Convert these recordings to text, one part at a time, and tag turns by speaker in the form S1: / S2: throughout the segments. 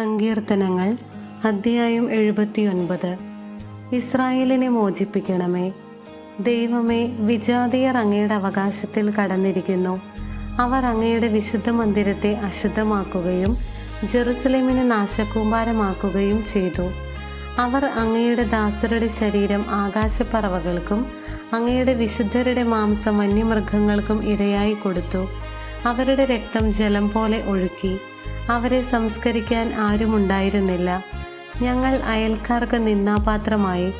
S1: സങ്കീർത്തനങ്ങൾ അധ്യായം എഴുപത്തിയൊൻപത്. ഇസ്രായേലിനെ മോചിപ്പിക്കണമേ. ദൈവമേ വിജാതീയർ അങ്ങയുടെ അവകാശത്തിൽ കടന്നിരിക്കുന്നു. അവർ അങ്ങയുടെ വിശുദ്ധ മന്ദിരത്തെ അശുദ്ധമാക്കുകയും ജെറുസലേമിനെ നാശകൂമ്പാരമാക്കുകയും ചെയ്തു. അവർ അങ്ങയുടെ ദാസരുടെ ശരീരം ആകാശപ്പറവകൾക്കും അങ്ങയുടെ വിശുദ്ധരുടെ മാംസം വന്യമൃഗങ്ങൾക്കും ഇരയായി കൊടുത്തു. അവരുടെ രക്തം ജലം പോലെ ഒഴുക്കി. അവരെ സംസ്കരിക്കാൻ ആരുമുണ്ടായിരുന്നില്ല ഞങ്ങൾ അയൽക്കാർക്ക് നിന്നാപാത്രമായി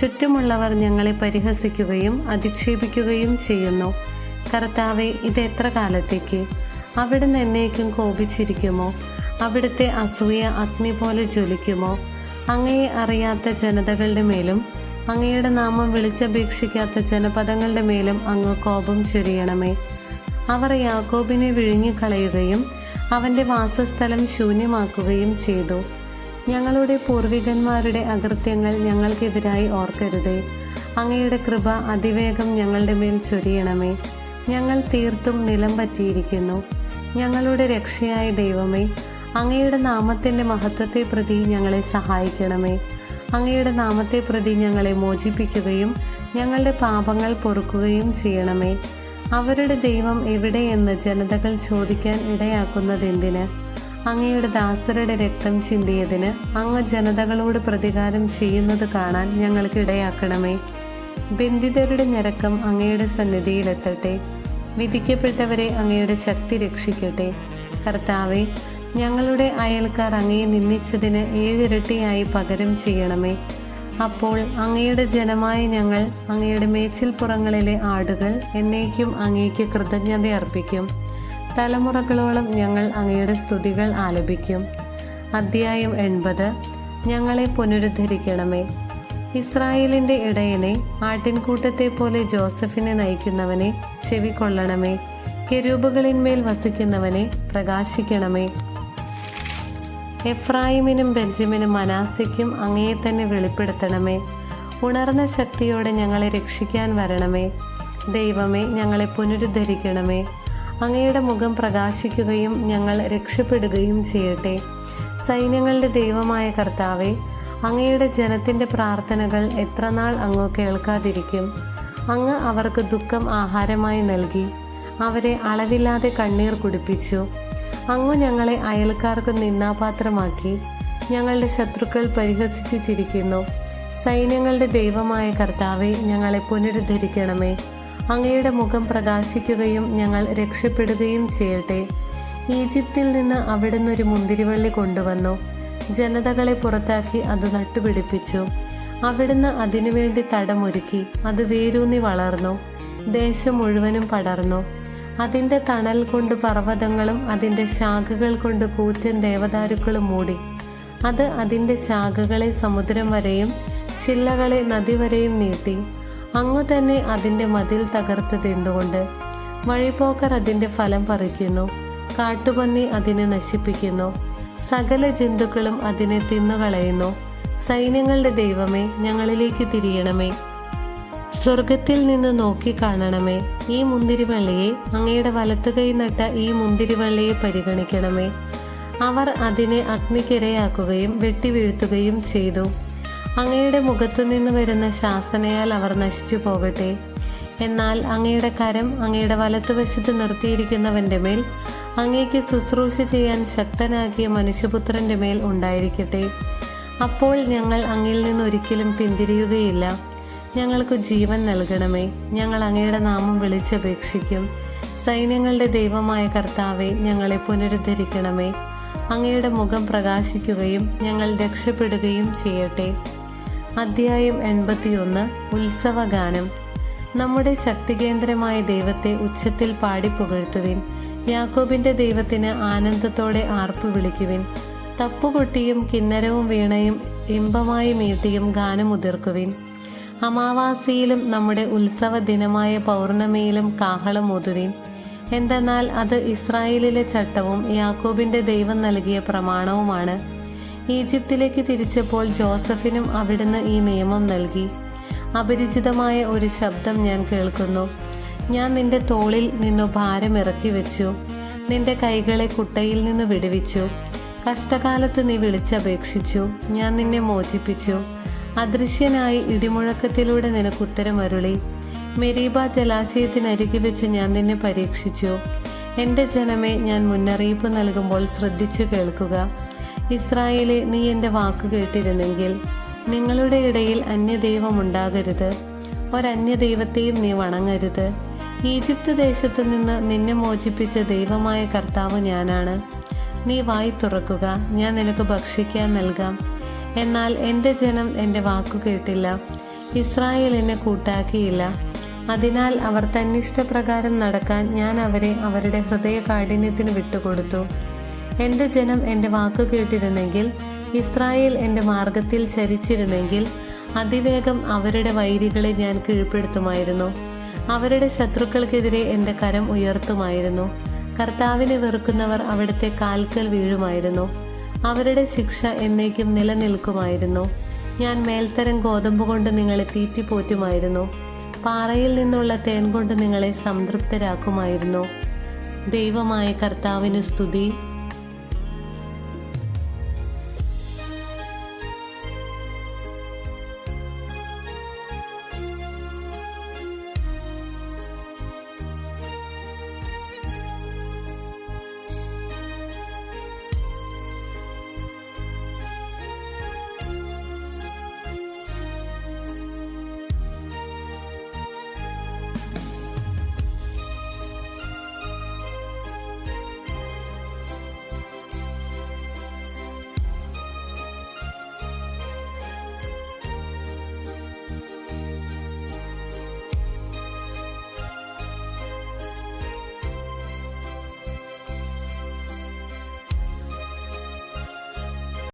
S1: ചുറ്റുമുള്ളവർ ഞങ്ങളെ പരിഹസിക്കുകയും അധിക്ഷേപിക്കുകയും ചെയ്യുന്നു. കർത്താവെ ഇത് എത്ര കാലത്തേക്ക്? അവിടുന്ന് എന്നേക്കും കോപിച്ചിരിക്കുമോ? അവിടുത്തെ അസൂയ അഗ്നി പോലെ ജ്വലിക്കുമോ? അങ്ങയെ അറിയാത്ത ജനതകളുടെ മേലും അങ്ങയുടെ നാമം വിളിച്ചപേക്ഷിക്കാത്ത ജനപദങ്ങളുടെ മേലും അങ്ങ് കോപം ചൊരിയണമേ. അവർ യാക്കോബിനെ വിഴുങ്ങിക്കളയുകയും അവന്റെ വാസസ്ഥലം ശൂന്യമാക്കുകയും ചെയ്തു. ഞങ്ങളുടെ പൂർവികന്മാരുടെ അകൃത്യങ്ങൾ ഞങ്ങൾക്കെതിരായി ഓർക്കരുതേ. അങ്ങയുടെ കൃപ അതിവേഗം ഞങ്ങളുടെ മേൽ ചൊരിയണമേ. ഞങ്ങൾ തീർത്തും നിലം പറ്റിയിരിക്കുന്നു. ഞങ്ങളുടെ രക്ഷയായ ദൈവമേ അങ്ങയുടെ നാമത്തിന്റെ മഹത്വത്തെ പ്രതി ഞങ്ങളെ സഹായിക്കണമേ. അങ്ങയുടെ നാമത്തെ പ്രതി ഞങ്ങളെ മോചിപ്പിക്കുകയും ഞങ്ങളുടെ പാപങ്ങൾ പൊറുക്കുകയും ചെയ്യണമേ. അവരുടെ ദൈവം എവിടെയെന്ന് ജനതകൾ ചോദിക്കാൻ ഇടയാക്കുന്നതെന്തിന്? അങ്ങയുടെ ദാസരുടെ രക്തം ചിന്തിയതിന് അങ്ങ് ജനതകളോട് പ്രതികാരം ചെയ്യുന്നത് കാണാൻ ഞങ്ങൾക്ക് ഇടയാക്കണമേ. ബന്ധിതരുടെ ഞരക്കം അങ്ങയുടെ സന്നിധിയിലെത്തട്ടെ. വിധിക്കപ്പെട്ടവരെ അങ്ങയുടെ ശക്തി രക്ഷിക്കട്ടെ. കർത്താവെ ഞങ്ങളുടെ അയൽക്കാർ അങ്ങയെ നിന്ദിച്ചതിന് ഏഴിരട്ടിയായി പകരം ചെയ്യണമേ. അപ്പോൾ അങ്ങയുടെ ജനമായ ഞങ്ങൾ അങ്ങയുടെ മേച്ചിൽപ്പുറങ്ങളിലെ ആടുകൾ എന്നേക്കും അങ്ങേക്ക് കൃതജ്ഞത അർപ്പിക്കും. തലമുറകളോളം ഞങ്ങൾ അങ്ങയുടെ സ്തുതികൾ ആലപിക്കും. അദ്ധ്യായം എൺപത്. ഞങ്ങളെ പുനരുദ്ധരിക്കണമേ. ഇസ്രായേലിന്റെ ഇടയനെ ആട്ടിൻകൂട്ടത്തെ പോലെ ജോസഫിനെ നയിക്കുന്നവനെ ചെവിക്കൊള്ളണമേ. കെരൂബുകളിന്മേൽ വസിക്കുന്നവനെ പ്രകാശിക്കണമേ. എഫ്രായിമിനും ബെഞ്ചമിനും മനാസിക്കും അങ്ങയെ തന്നെ വെളിപ്പെടുത്തണമേ. ഉണർന്ന ശക്തിയോടെ ഞങ്ങളെ രക്ഷിക്കാൻ വരണമേ. ദൈവമേ ഞങ്ങളെ പുനരുദ്ധരിക്കണമേ. അങ്ങയുടെ മുഖം പ്രകാശിക്കുകയും ഞങ്ങൾ രക്ഷപ്പെടുകയും ചെയ്യട്ടെ. സൈന്യങ്ങളുടെ ദൈവമായ കർത്താവെ അങ്ങയുടെ ജനത്തിന്റെ പ്രാർത്ഥനകൾ എത്രനാൾ അങ്ങ് കേൾക്കാതിരിക്കും. അങ്ങ് അവർക്ക് ദുഃഖം ആഹാരമായി നൽകി അവരെ അളവില്ലാതെ കണ്ണീർ കുടിപ്പിച്ചു. അങ്ങു ഞങ്ങളെ അയൽക്കാർക്ക് നിന്നാപാത്രമാക്കി ഞങ്ങളുടെ ശത്രുക്കൾ പരിഹസിച്ചു ചിരിക്കുന്നു. സൈന്യങ്ങളുടെ ദൈവമായ കർത്താവെ ഞങ്ങളെ പുനരുദ്ധരിക്കണമേ. അങ്ങയുടെ മുഖം പ്രകാശിക്കുകയും ഞങ്ങൾ രക്ഷപ്പെടുകയും ചെയ്യട്ടെ. ഈജിപ്തിൽ നിന്ന് അവിടുന്ന് ഒരു മുന്തിരിവള്ളി കൊണ്ടുവന്നു. ജനതകളെ പുറത്താക്കി അത് നട്ടുപിടിപ്പിച്ചു. അവിടുന്ന് അതിനുവേണ്ടി തടമൊരുക്കി അത് വേരൂന്നി വളർന്നു. ദേശം മുഴുവനും പടർന്നു. അതിന്റെ തണൽ കൊണ്ട് പർവതങ്ങളും അതിന്റെ ശാഖകൾ കൊണ്ട് കൂറ്റൻ ദേവദാരുക്കളും മൂടി. അത് അതിന്റെ ശാഖകളെ സമുദ്രം വരെയും ചില്ലകളെ നദി വരെയും നീട്ടി. അങ്ങു തന്നെ അതിന്റെ മതിൽ തകർത്തത് എന്തുകൊണ്ട് വഴിപോക്കർ അതിന്റെ ഫലം പറിക്കുന്നു. കാട്ടുപന്നി അതിനെ നശിപ്പിക്കുന്നു. സകല ജന്തുക്കളും അതിനെ തിന്നുകളയുന്നു. സൈന്യങ്ങളുടെ ദൈവമേ ഞങ്ങളിലേക്ക് തിരിയണമേ. സ്വർഗത്തിൽ നിന്ന് നോക്കി കാണണമേ. ഈ മുന്തിരിവള്ളിയെ അങ്ങയുടെ വലത്തുകൈ നട്ട ഈ മുന്തിരിവള്ളിയെ പരിഗണിക്കണമേ. അവർ അതിനെ അഗ്നിക്കിരയാക്കുകയും വെട്ടിവീഴ്ത്തുകയും ചെയ്തു. അങ്ങയുടെ മുഖത്തു നിന്ന് വരുന്ന ശാസനയാൽ അവർ നശിച്ചു പോകട്ടെ. എന്നാൽ അങ്ങയുടെ കരം അങ്ങയുടെ വലത്തുവശത്ത് നിർത്തിയിരിക്കുന്നവന്റെ മേൽ അങ്ങേക്ക് ശുശ്രൂഷ ചെയ്യാൻ ശക്തനാക്കിയ മനുഷ്യപുത്രന്റെ മേൽ ഉണ്ടായിരിക്കട്ടെ. അപ്പോൾ ഞങ്ങൾ അങ്ങിൽ നിന്ന് ഒരിക്കലും പിന്തിരിയുകയില്ല. ഞങ്ങൾക്ക് ജീവൻ നൽകണമേ. ഞങ്ങൾ അങ്ങയുടെ നാമം വിളിച്ചപേക്ഷിക്കും. സൈന്യങ്ങളുടെ ദൈവമായ കർത്താവെ ഞങ്ങളെ പുനരുദ്ധരിക്കണമേ. അങ്ങയുടെ മുഖം പ്രകാശിക്കുകയും ഞങ്ങൾ രക്ഷപ്പെടുകയും ചെയ്യട്ടെ. അധ്യായം എൺപത്തിയൊന്ന് ഉത്സവഗാനം. നമ്മുടെ ശക്തികേന്ദ്രമായ ദൈവത്തെ ഉച്ചത്തിൽ പാടി പുകഴ്ത്തുവിൻ യാക്കോബിന്റെ ദൈവത്തിന് ആനന്ദത്തോടെ ആർപ്പ് വിളിക്കുവിൻ. തപ്പുകൊട്ടിയും കിന്നരവും വീണയും ഇമ്പമായി മീട്ടിയും ഗാനമുതിർക്കുവിൻ. അമാവാസിയിലും നമ്മുടെ ഉത്സവ ദിനമായ പൗർണമിയിലും കാഹളം ഊതുവിൻ. എന്തെന്നാൽ അത് ഇസ്രായേലിലെ ചട്ടവും യാക്കോബിന്റെ ദൈവം നൽകിയ പ്രമാണവുമാണ്. ഈജിപ്തിലേക്ക് തിരിച്ചപ്പോൾ ജോസഫിനും അവിടുന്ന് ഈ നിയമം നൽകി. അപരിചിതമായ ഒരു ശബ്ദം ഞാൻ കേൾക്കുന്നു. ഞാൻ നിന്റെ തോളിൽ നിന്നു ഭാരം ഇറക്കി വെച്ചു. നിന്റെ കൈകളെ കുട്ടയിൽ നിന്ന് വിടുവിച്ചു. കഷ്ടകാലത്ത് നീ വിളിച്ചപേക്ഷിച്ചു. ഞാൻ നിന്നെ മോചിപ്പിച്ചു. അദൃശ്യനായി ഇടിമുഴക്കത്തിലൂടെ നിനക്ക് ഉത്തരമരുളി മെരീബ ജലാശയത്തിനരികെ വെച്ച് ഞാൻ നിന്നെ പരീക്ഷിച്ചു. എന്റെ ജനമേ ഞാൻ മുന്നറിയിപ്പ് നൽകുമ്പോൾ ശ്രദ്ധിച്ചു കേൾക്കുക. ഇസ്രായേലെ നീ എന്റെ വാക്ക് കേട്ടിരുന്നെങ്കിൽ നിങ്ങളുടെ ഇടയിൽ അന്യദൈവമുണ്ടാകരുത് ഒരന്യദൈവത്തെയും നീ വണങ്ങരുത്. ഈജിപ്ത് ദേശത്തു നിന്ന് നിന്നെ മോചിപ്പിച്ച ദൈവമായ കർത്താവ് ഞാനാണ്. നീ വായി തുറക്കുക ഞാൻ നിനക്ക് ഭക്ഷിക്കാൻ നൽകാം. എന്നാൽ എന്റെ ജനം എന്റെ വാക്കു കേട്ടില്ല. ഇസ്രായേൽ എന്നെ കൂട്ടാക്കിയില്ല. അതിനാൽ അവർ തന്നിഷ്ടപ്രകാരം നടക്കാൻ ഞാൻ അവരെ അവരുടെ ഹൃദയ കാഠിന്യത്തിന് വിട്ടുകൊടുത്തു. എന്റെ ജനം എന്റെ വാക്കു കേട്ടിരുന്നെങ്കിൽ ഇസ്രായേൽ എന്റെ മാർഗത്തിൽ ചരിച്ചിരുന്നെങ്കിൽ അതിവേഗം അവരുടെ വൈരികളെ ഞാൻ കീഴ്പ്പെടുത്തുമായിരുന്നു. അവരുടെ ശത്രുക്കൾക്കെതിരെ എന്റെ കരം ഉയർത്തുമായിരുന്നു. കർത്താവിനെ വെറുക്കുന്നവർ അവിടുത്തെ കാൽക്കൽ വീഴുമായിരുന്നു. അവരുടെ ശിക്ഷ എന്നേക്കും നിലനിൽക്കുമായിരുന്നു. ഞാൻ മേൽത്തരം ഗോതമ്പ് കൊണ്ട് നിങ്ങളെ തീറ്റിപ്പോറ്റുമായിരുന്നു. പാറയിൽ നിന്നുള്ള തേൻ കൊണ്ട് നിങ്ങളെ സംതൃപ്തരാക്കുമായിരുന്നു. ദൈവമായ കർത്താവിന് സ്തുതി.